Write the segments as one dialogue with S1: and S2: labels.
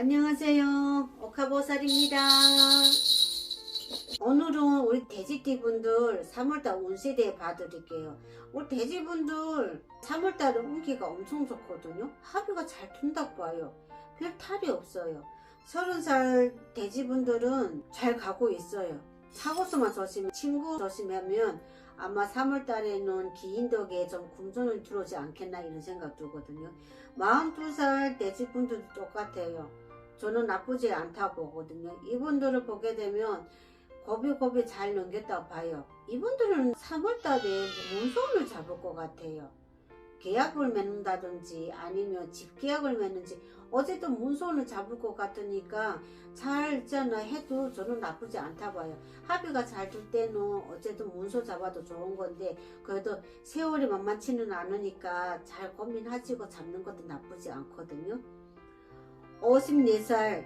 S1: 안녕하세요. 오카보살입니다. 오늘은 우리 돼지띠분들 3월달 운세대 봐드릴게요. 우리 돼지분들 3월달은 운기가 엄청 좋거든요. 합의가 잘 둔다고 봐요. 별 탈이 없어요. 30살 돼지분들은 잘 가고 있어요. 사고수만 조심, 친구 조심하면 아마 3월 달에는 기인덕에 좀 금전을 들어오지 않겠나 이런 생각 들거든요. 42살 돼지분들도 똑같아요. 저는 나쁘지 않다고 보거든요. 이분들을 보게 되면 고비고비 잘 넘겼다고 봐요. 이분들은 3월달에 문서를 잡을 것 같아요. 계약을 맺는다든지 아니면 집 계약을 맺는지 어쨌든 문서를 잡을 것 같으니까 잘 있잖아 해도 저는 나쁘지 않다 봐요. 합의가 잘 될 때는 어쨌든 문서 잡아도 좋은 건데 그래도 세월이 만만치는 않으니까 잘 고민하시고 잡는 것도 나쁘지 않거든요. 54살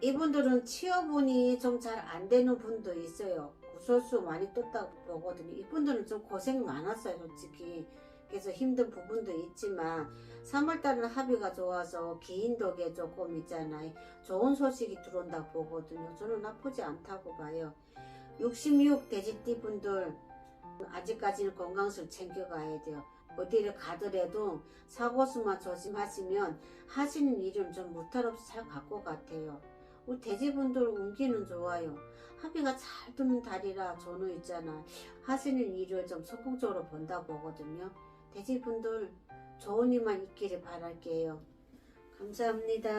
S1: 이분들은 취업운이 좀 잘 안 되는 분도 있어요. 구설수 많이 떴다고 보거든요. 이분들은 좀 고생 많았어요, 솔직히. 그래서 힘든 부분도 있지만 3월달은 합의가 좋아서 기인덕에 조금 있잖아요. 좋은 소식이 들어온다고 보거든요. 저는 나쁘지 않다고 봐요. 66 돼지띠 분들 아직까지는 건강술 챙겨가야 돼요. 어디를 가더라도 사고수만 조심하시면 하시는 일은 좀 무탈 없이 잘 갈 것 같아요. 우리 돼지분들 운기는 좋아요. 합의가 잘 두는 달이라 저는 있잖아. 하시는 일을 좀 성공적으로 본다 보거든요. 돼지분들 좋은 일만 있기를 바랄게요. 감사합니다.